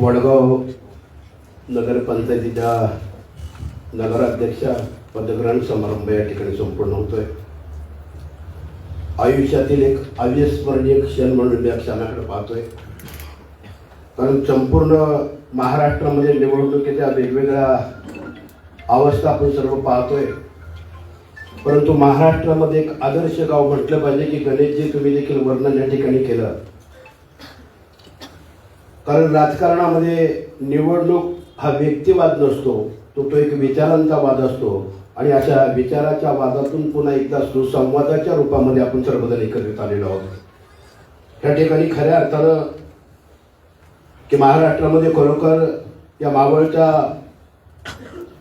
वडगाव नगरपंचायतीच्या नगराध्यक्षा पदग्रहण समारंभ या ठिकाणी संपूर्ण होतोय. आयुष्यातील एक अविस्मरणीय क्षण म्हणून मी या क्षणाकडे पाहतोय. कारण संपूर्ण महाराष्ट्रामध्ये निवडणुकीच्या वेगवेगळ्या अवस्था आपण सर्व पाहतोय. परंतु महाराष्ट्रामध्ये एक आदर्श गाव म्हटलं पाहिजे की गणेशजी तुम्ही देखील वर्णन या ठिकाणी केलं. कारण राजकारणामध्ये निवडणूक हा व्यक्तिवाद नसतो तो तो एक विचारांचा वाद असतो. आणि अशा विचाराच्या वादातून पुन्हा एकदा सुसंवादाच्या रूपामध्ये आपण सर्वजण एकत्रित आलेलो आहोत. या ठिकाणी खऱ्या अर्थानं की महाराष्ट्रामध्ये खरोखर या मावळच्या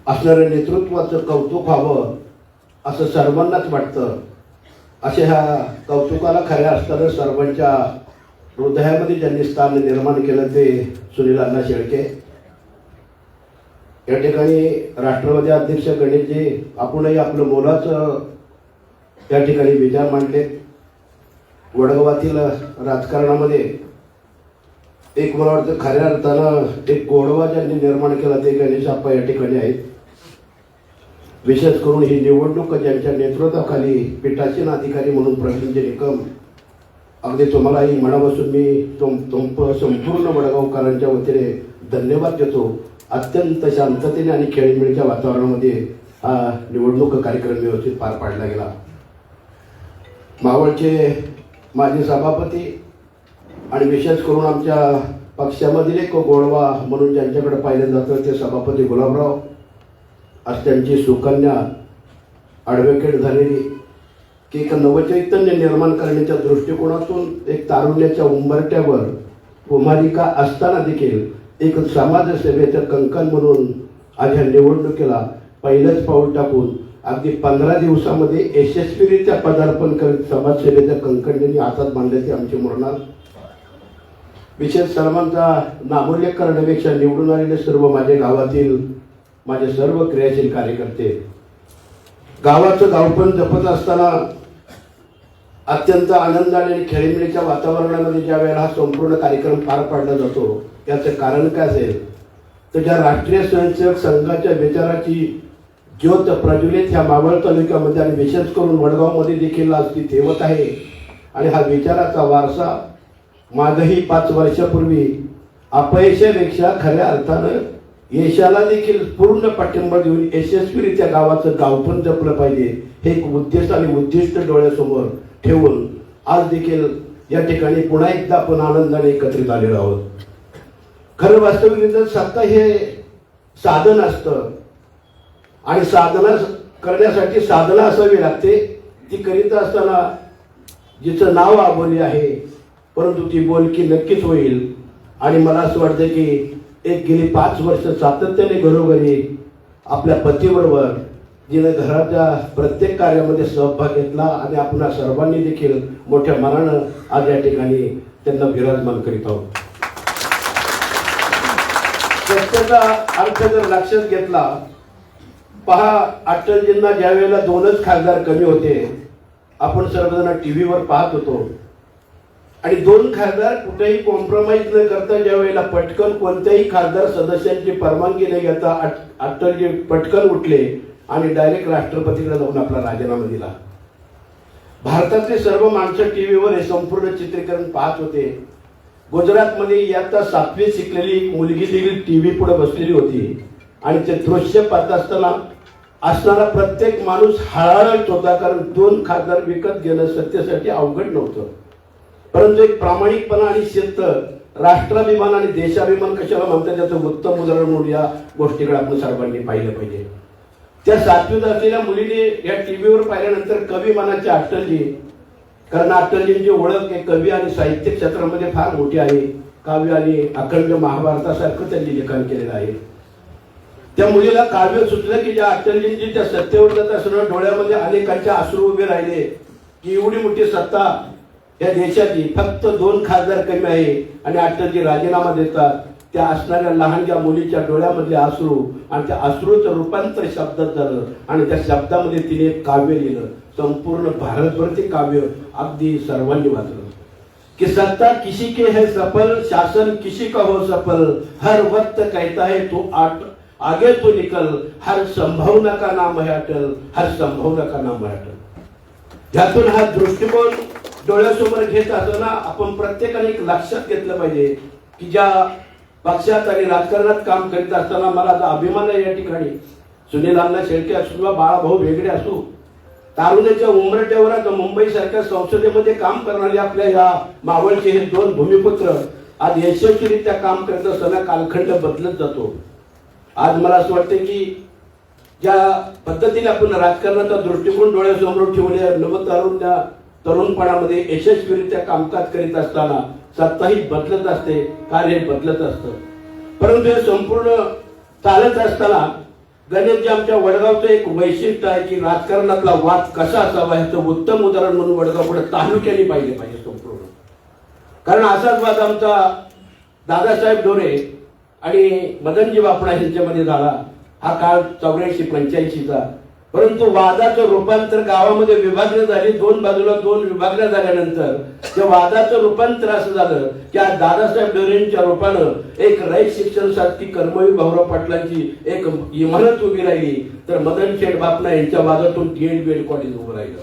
असणाऱ्या नेतृत्वाचं कौतुक व्हावं असं सर्वांनाच वाटतं. अशा ह्या कौतुकाला खऱ्या असताना सर्वांच्या हृदयामध्ये ज्यांनी स्थान निर्माण केलं ते सुनील अण्णा शेळके. या ठिकाणी राष्ट्रवादी अध्यक्ष गणेशजी आपणही आपलं मोलाचं त्या ठिकाणी विचार मांडले. वडगावातील राजकारणामध्ये एक मला वाटतं खऱ्या अर्थानं एक गोडवा ज्यांनी निर्माण केला ते गणेश आप्पा या ठिकाणी आहेत. विशेष करून ही निवडणूक ज्यांच्या नेतृत्वाखाली पीठासीन अधिकारी म्हणून प्रवीणजी निकम अगदी तुम्हालाही मनापासून मी तुम तुम संपूर्ण वडगावकरांच्या वतीने धन्यवाद देतो. अत्यंत शांततेने आणि खेळीमेळीच्या वातावरणामध्ये हा निवडणूक कार्यक्रम व्यवस्थित पार पाडला गेला. मावळचे माजी सभापती आणि विशेष करून आमच्या पक्षामधील एक गोडवा म्हणून ज्यांच्याकडे पाहिलं जातं ते सभापती गुलाबराव. आज त्यांची सुकन्या ॲडव्होकेट झालेली की एक नवचैतन्य निर्माण करण्याच्या दृष्टिकोनातून एक तारुण्याच्या उंबरट्यावर कुमारिका असताना देखील एक समाजसेवेचं कंकण म्हणून आज ह्या निवडणुकीला पहिलंच पाऊल टाकून अगदी पंधरा दिवसामध्ये यशस्वीरित्या पदार्पण करीत समाजसेवेच्या कंकण त्यांनी हातात बांधले ते आमचे मुरणार. विशेष सर्वांचा नामोल्लेख करण्यापेक्षा निवडून आलेले सर्व माझ्या गावातील माझे सर्व क्रियाशील कार्यकर्ते गावाचं गावपण जपत असताना अत्यंत आनंदाने आणि खेळीमेळीच्या वातावरणामध्ये ज्या वेळेला हा संपूर्ण कार्यक्रम पार पाडला जातो त्याचं कारण काय असेल? तर ज्या राष्ट्रीय स्वयंसेवक संघाच्या विचाराची ज्योत प्रज्वलित ह्या मावळ तालुक्यामध्ये आणि विशेष करून वडगावमध्ये देखील आज ती ठेवत आहे. आणि हा विचाराचा वारसा मागही पाच वर्षापूर्वी अपयशापेक्षा खऱ्या अर्थानं यशाला देखील पूर्ण पाठिंबा देऊन यशस्वीरित्या गावाचं गाव पण जपलं पाहिजे हे एक उद्देश आणि उद्दिष्ट डोळ्यासमोर ठेवून आज देखील या ठिकाणी पुन्हा एकदा आपण आनंदाने एकत्रित आलेलो आहोत. खरं वास्तविक सत्ता हे साधन असतं. आणि साधना करण्यासाठी साधना असावी लागते. ती करीत असताना जिचं नाव आबोली आहे परंतु ती बोलकी नक्कीच होईल. आणि मला असं वाटतं की एक गेली पाच वर्ष सातत्याने घरोघरी आपल्या पतीबरोबर जिने घराच्या प्रत्येक कार्यामध्ये सहभाग घेतला आणि आपणा सर्वांनी देखील मोठ्या मनानं आज या ठिकाणी त्यांना विराजमान करीत आहोत. सत्याचा अर्थ जर लक्षात घेतला पहा अटलजींना ज्या वेळेला दोनच खासदार कमी होते आपण सर्वजण टीव्हीवर पाहत होतो. आणि दोन खासदार कुठेही कॉम्प्रोमाइज न करता ज्या वेळेला पटकन कोणत्याही खासदार सदस्यांची परवानगी न घेता अट- अटलजी पटकन उठले आणि डायरेक्ट राष्ट्रपतीकडे जाऊन आपला राजीनामा दिला. भारतातले सर्व माणसं टीव्हीवर हे संपूर्ण चित्रीकरण पाहत होते. गुजरातमध्ये इयत्ता सातवी शिकलेली एक मुलगी देखील टीव्ही पुढे बसलेली होती. आणि ते दृश्य पाहत असताना असणारा प्रत्येक माणूस हळहळत होता कारण दोन खासदार विकत घेणं सत्तेसाठी अवघड नव्हतं. परंतु एक प्रामाणिकपणा आणि शिस्त राष्ट्राभिमान आणि देशाभिमान कशाला म्हणतात त्याचं उत्तम उदाहरण म्हणून या गोष्टीकडे आपण सर्वांनी पाहिलं पाहिजे. त्या सातवीत असलेल्या मुलीने या टीव्हीवर पाहिल्यानंतर कवी मनाचे अटलजी कारण अटलजींची ओळख हे कवी आणि साहित्य क्षेत्रामध्ये फार मोठी आहे. काव्य आणि अखंड महाभारतासारखं त्यांनी लिखाण केलेलं आहे. त्या मुलीला काव्य सुचलं की ज्या अटलजींची त्या सत्तेवर जात असणं डोळ्यामध्ये अनेकांच्या अश्रू उभे राहिले की एवढी मोठी सत्ता या देशाची फक्त दोन खासदार कमी आहे आणि अटलजी राजीनामा देतात त्या असणाऱ्या लहानग्या मुलीच्या डोळ्यामधले अश्रू आणि त्या अश्रूचं रूपांतर शब्दात झालं आणि त्या शब्दामध्ये तिने एक काव्य लिहिलं. संपूर्ण भारतभर ते काव्य अगदी सर्वांनी वाचलं. कि सत्ता किसी के है सफल शासन किसी का हो सफल हर वक्त कहता है तू आट आगे तो निकल हर संभावना का नाम है अटल हर संभावना का नाम है अटल. यातून हा दृष्टिकोन डोळ्यासमोर घेत असताना आपण प्रत्येकाने एक लक्षात घेतलं पाहिजे की ज्या पक्षात आणि राजकारणात काम करीत असताना मला आता अभिमान आहे या ठिकाणी. सुनील अण्णा शेळके असू किंवा बाळाभाऊ वेगळे असू तारुण्याच्या उमरट्यावर आता मुंबई सारख्या संसदेमध्ये काम करणारे आपल्या या मावळचे हे दोन भूमिपुत्र आज यशस्वीरित्या काम करत असताना कालखंड बदलत जातो. आज मला असं वाटतं की ज्या पद्धतीने आपण राजकारणाचा दृष्टिकोन डोळ्यासमोर ठेवले नव तरुण तरुणपणामध्ये यशस्वीरित्या कामकाज करीत असताना सत्ताही बदलत असते कार्य बदलत असतं. परंतु हे संपूर्ण चालत असताना गणेशजी आमच्या वडगावचं एक वैशिष्ट्य आहे की राजकारणातला वाद कसा असावा ह्याचं उत्तम उदाहरण म्हणून वडगाव पुढे तालुक्याने पाहिले पाहिजे संपूर्ण. कारण असाच वाद आमचा दादासाहेब डोरे आणि मदनजी बापडा यांच्यामध्ये झाला. हा काळ चौऱ्याऐंशी पंच्याऐंशीचा. परंतु वादाचं रूपांतर गावामध्ये विभागणी झाली दोन बाजूला दोन विभागण्या झाल्यानंतर त्या वादाचं रूपांतर असं झालं की आज दादासाहेब डोरेंच्या रूपानं एक रयत शिक्षण सारखी कर्मवीर भाऊराव पाटलांची एक इमारत उभी राहिली. तर मदन शेठ बापना यांच्या वादातून डीएड बीएड कॉलेज उभं राहिलं.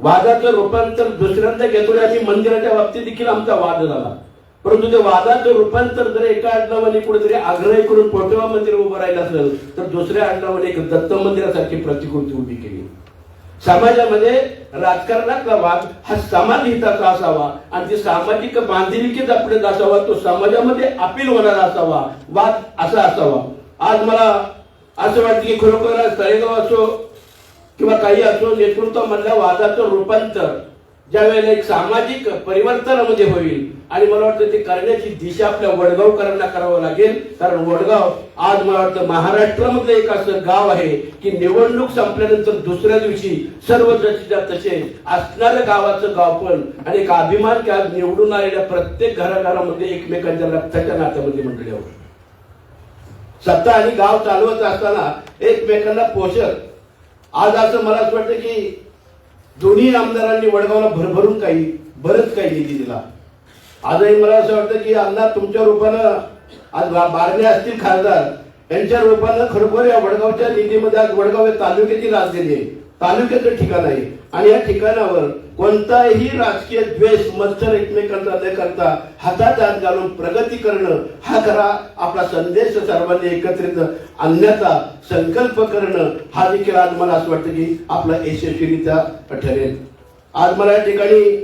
वादाचं रूपांतर दुसऱ्यांदा घेतो आणि मंदिराच्या बाबतीत देखील आमचा वाद झाला. परंतु ते वादाचं रूपांतर जर एका आडनावाने कुठेतरी आग्रह करून पोटेवा मंदिर उभं राहिलं असेल तर दुसऱ्या आडनावाने एक दत्त मंदिरासारखी प्रतिकृती उभी केली. समाजामध्ये राजकारणातला वाद हा समाज हिताचा असावा आणि ती सामाजिक बांधिलकीच पुढे असावा तो समाजामध्ये अपील होणारा असावा वाद असा असावा. आज मला असं वाटतं की खरोखर तळेगाव असो किंवा काही असो नेतृत्वामधल्या वादाचं रूपांतर ज्या वेळेला एक सामाजिक परिवर्तनामध्ये होईल आणि मला वाटतं ते करण्याची दिशा आपल्या वडगावकरांना करावं लागेल. कारण वडगाव आज मला वाटतं महाराष्ट्रामधलं एक असं गाव आहे की निवडणूक संपल्यानंतर दुसऱ्या दिवशी सर्व जशीच्या तसे असणारं गावाचं गाव पण आणि एक अभिमान की आज निवडून आलेल्या प्रत्येक घराघरामध्ये एकमेकांच्या रक्ताच्या नात्यामध्ये मंडळी आहोत. सत्ता आणि गाव चालवत असताना एकमेकांना पोषक आज असं मला असं वाटतं की दोन्ही आमदारांनी वडगावला भरभरून काही बरंच काही निधी दिला. आजही मला असं वाटतं की अण्णा तुमच्या रूपानं आज बारणे असतील खासदार यांच्या रूपानं खरोखर या वडगावच्या निधीमध्ये आज वडगाव हे तालुक्याची राजधानी आहे. तालुक्याचं ठिकाण आहे. आणि या ठिकाणावर कोणताही राजकीय द्वेष मत्सर एकमेकांचा न करता हातात हात घालून प्रगती करणं हा खरा आपला संदेश सर्वांनी एकत्रित आणण्याचा संकल्प करणं हा देखील आज मला असं वाटतं की आपला यशस्वीरित्या ठरेल. आज मला या ठिकाणी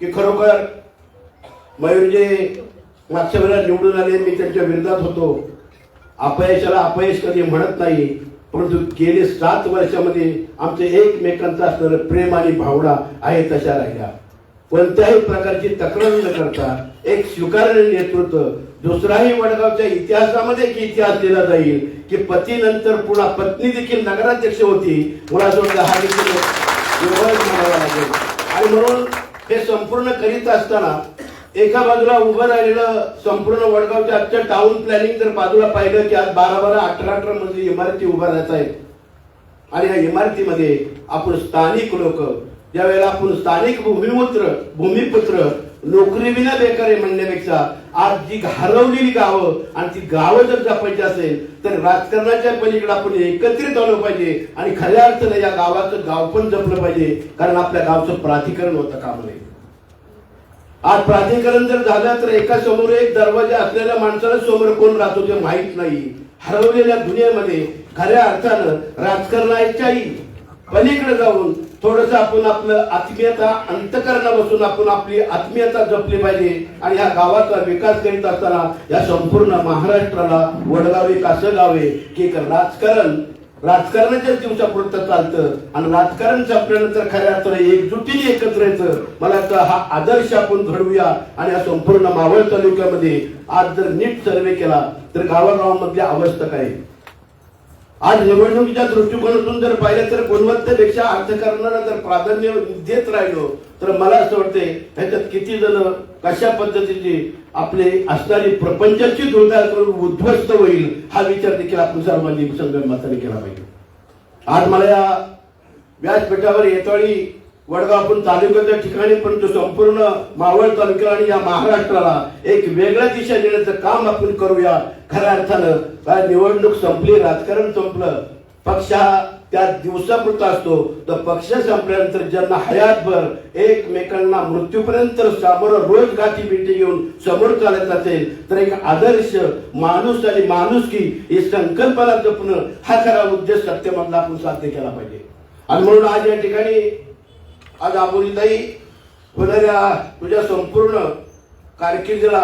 की खरोखर मयूरजे मागच्या वेळेला निवडून आले मी त्यांच्या विरोधात होतो. अपयशाला अपयश कधी म्हणत नाही. परंतु गेले सात वर्षामध्ये आमचे एकमेकांचं असणारं प्रेम आणि भावना आहे तशा राहिल्या कोणत्याही प्रकारची तक्रार न करता एक स्वीकार्य नेतृत्व दुसराही वडगावच्या इतिहासामध्ये एक इतिहास दिला जाईल की पतीनंतर पुन्हा पत्नी देखील नगराध्यक्ष होती मला वाटतं हा देखील म्हणावा लागेल आणि म्हणून हे संपूर्ण करीत असताना एका बाजूला उभं राहिलेलं संपूर्ण वडगावच्या आजच्या टाउन प्लॅनिंग जर बाजूला पाहिलं की आज बारा बारा अठरा अठरा मजली इमारती उभ्या राहत आहेत आणि या इमारतीमध्ये आपण स्थानिक लोक ज्या वेळेला आपण स्थानिक भूमिपुत्र भूमिपुत्र नोकरी विना बेकार आहे म्हणण्यापेक्षा आज जी हरवलेली गावं आणि ती गावं जर जपायची असेल तर राजकारणाच्या पलीकडे आपण एकत्रित आलो पाहिजे आणि खऱ्या अर्थानं या गावाचं गाव पण जपलं पाहिजे कारण आपल्या गावचं प्राधिकरण होतं काम. नाही आज प्राधिकरण जर झालं तर एका समोर एक दरवाजा असलेल्या माणसाला समोर कोण राहतो ते माहीत नाही. हरवलेल्या दुनियेमध्ये खऱ्या अर्थानं राजकारणाच्याही पलीकडे जाऊन थोडस आपण आपलं आत्मीयता अंतकरणा बसून आपण आपली आत्मीयता जपली पाहिजे आणि या गावाचा विकास करीत असताना या संपूर्ण महाराष्ट्राला वडगावे कासगावे की एक राजकारण राजकारणाच्याच दिवसापुरतं चालतं आणि राजकारण संपल्यानंतर खऱ्या अर्थानं एकजुटीने एकत्र यायचं मला वाटतं हा आदर्श आपण घडवूया आणि या संपूर्ण मावळ तालुक्यामध्ये आज जर नीट सर्वे केला तर गावागावामधली अवस्था काय आहे? आज निवडणुकीच्या दृष्टिकोनातून जर पाहिलं तर गुणवत्तेपेक्षा अर्थकारणाला जर प्राधान्य देत राहिलो तर मला असं वाटतंय ह्याच्यात किती जण कशा पद्धतीची आपले असणारी प्रपंचाची दुर्धार करून उद्ध्वस्त होईल हा विचार देखील आपण सर्वांनी संगमताने केला पाहिजे. आज मला या व्यासपीठावर येतवाळी वडगाव आपण तालुक्याच्या ठिकाणी पण तो संपूर्ण मावळ तालुक्याला आणि या महाराष्ट्राला एक वेगळ्या दिशा देण्याचं काम आपण करूया. खऱ्या अर्थानं काय निवडणूक संपली राजकारण संपलं पक्ष हा त्या दिवसापुरता असतो. तर पक्ष संपल्यानंतर ज्यांना हयातभर एकमेकांना मृत्यूपर्यंत सामोरं रोज गाठी भेटी घेऊन समोर चालत असेल तर एक आदर्श माणूस आणि माणुसकी ही संकल्पना जपणं हा खरा उद्देश सत्यमधला आपण साध्य केला पाहिजे. आणि म्हणून आज या ठिकाणी आज आबोलीताई होणाऱ्या तुझ्या संपूर्ण कारकिर्दीला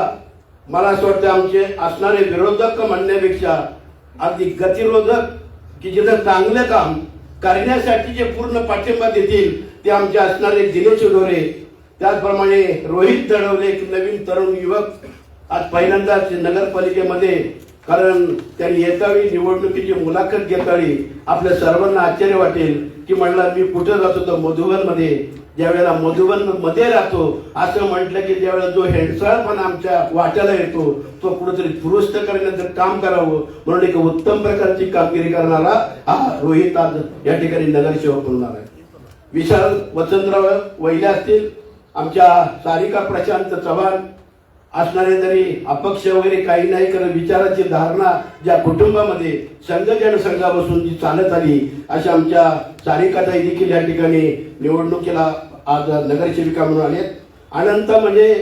मला असं वाटतं आमचे असणारे विरोधक म्हणण्यापेक्षा अगदी गतिरोधक की जिथं चांगलं काम करण्यासाठी जे पूर्ण पाठिंबा देतील ते आमचे असणारे दिनेश डोरे त्याचप्रमाणे रोहित दडवले एक नवीन तरुण युवक आज पहिल्यांदाच नगरपालिकेमध्ये कारण त्यांनी येतावेळी निवडणुकीची मुलाखत घेतावी आपल्या सर्वांना आश्चर्य वाटेल की म्हणला मी कुठं जातो तर मधुबनमध्ये ज्यावेळेला मधुबनमध्ये राहतो असं म्हटलं की ज्यावेळेला जो हेडसाळपण आमच्या वाट्याला येतो तो कुठेतरी दुरुस्त करण्याचं काम करावं. म्हणून एक उत्तम प्रकारची कामगिरी करणारा हा रोहित आज या ठिकाणी नगरसेवक म्हणून आहे विशाल वसंतराव वहिले असतील आमच्या सारिका प्रशांत चव्हाण असणारे जरी अपक्ष वगैरे काही नाही कारण विचाराची धारणा ज्या कुटुंबामध्ये संघ जनसंघापासून जी चालत आली अशा आमच्या सारिकाताई देखील या ठिकाणी निवडणुकीला आज नगरसेविका म्हणून आले अनंत म्हणजे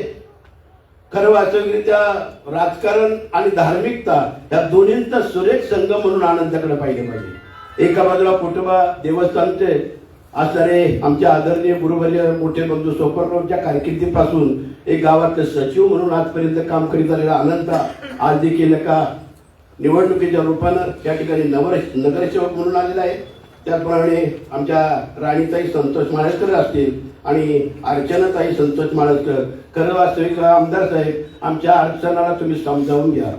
खरं वास्तविकरित्या राजकारण आणि धार्मिकता या दोन्हींचा सुरेख संघ म्हणून आनंदाकडे पाहिले पाहिजे. एका बाजूला कुटुंबा देवस्थानचे असणारे आमच्या आदरणीय गुरुवर्य मोठे बंधू सोपररावच्या कारकिर्दीपासून एक गावातले सचिव म्हणून आजपर्यंत काम करीत आलेला अनंत आज देखील एका निवडणुकीच्या रूपानं या ठिकाणी नवर नगरसेवक म्हणून आलेला आहे. त्याचप्रमाणे आमच्या राणीताई संतोष माळेकर असतील आणि अर्चनाताई संतोष माळेकर खरं वास्तविक आमदार साहेब आमच्या अडचणाला तुम्ही समजावून घ्या.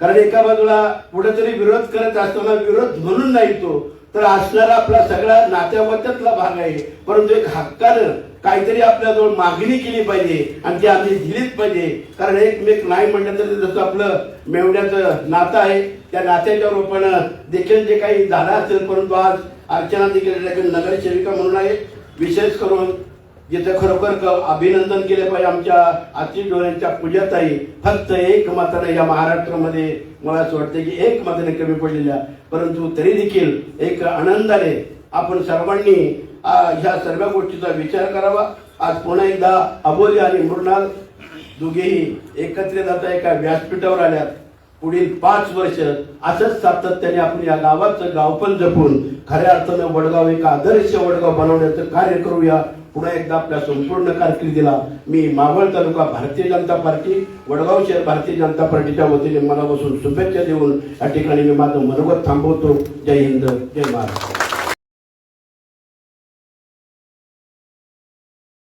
कारण एका बाजूला कुठेतरी विरोध करत असताना विरोध म्हणून नाही तो तर असणारा आपला सगळा नात्यावत्यातला भाग आहे. परंतु एक हक्कानं काहीतरी आपल्याजवळ मागणी केली पाहिजे आणि ती आम्ही दिलीच पाहिजे. कारण एकमेक नाही म्हणलं तर जसं आपलं मेवण्याचं नातं आहे त्या नात्याच्या रूपानं देखील जे काही झालं असेल परंतु आज अर्चना देखील नगरसेविका म्हणून आहे. विशेष करून जिथं खरोखर अभिनंदन केले पाहिजे आमच्या आतिश डोळ्यांच्या पूजाताई फक्त एक माताने या महाराष्ट्रामध्ये मला असं वाटतं की एक मताने कमी पडलेल्या परंतु तरी देखील एक आनंदाने आपण सर्वांनी ह्या सर्व गोष्टीचा विचार करावा. आज पुन्हा एकदा अबोली आणि मृणाल दोघेही एकत्रित आता एका व्यासपीठावर आल्यात. पुढील पाच वर्ष असंच सातत्याने आपण या गावाचं गावपण जपून खऱ्या अर्थानं वडगाव एक आदर्श वडगाव बनवण्याचं कार्य करूया. पुन्हा एकदा आपल्या संपूर्ण कारकिर्दीला मी मावळ तालुका भारतीय जनता पार्टी वडगाव शहर भारतीय जनता पार्टीच्या वतीने मनापासून शुभेच्छा देऊन या ठिकाणी मी माझं मनोगत थांबवतो. जय हिंद जय महाराष्ट्र.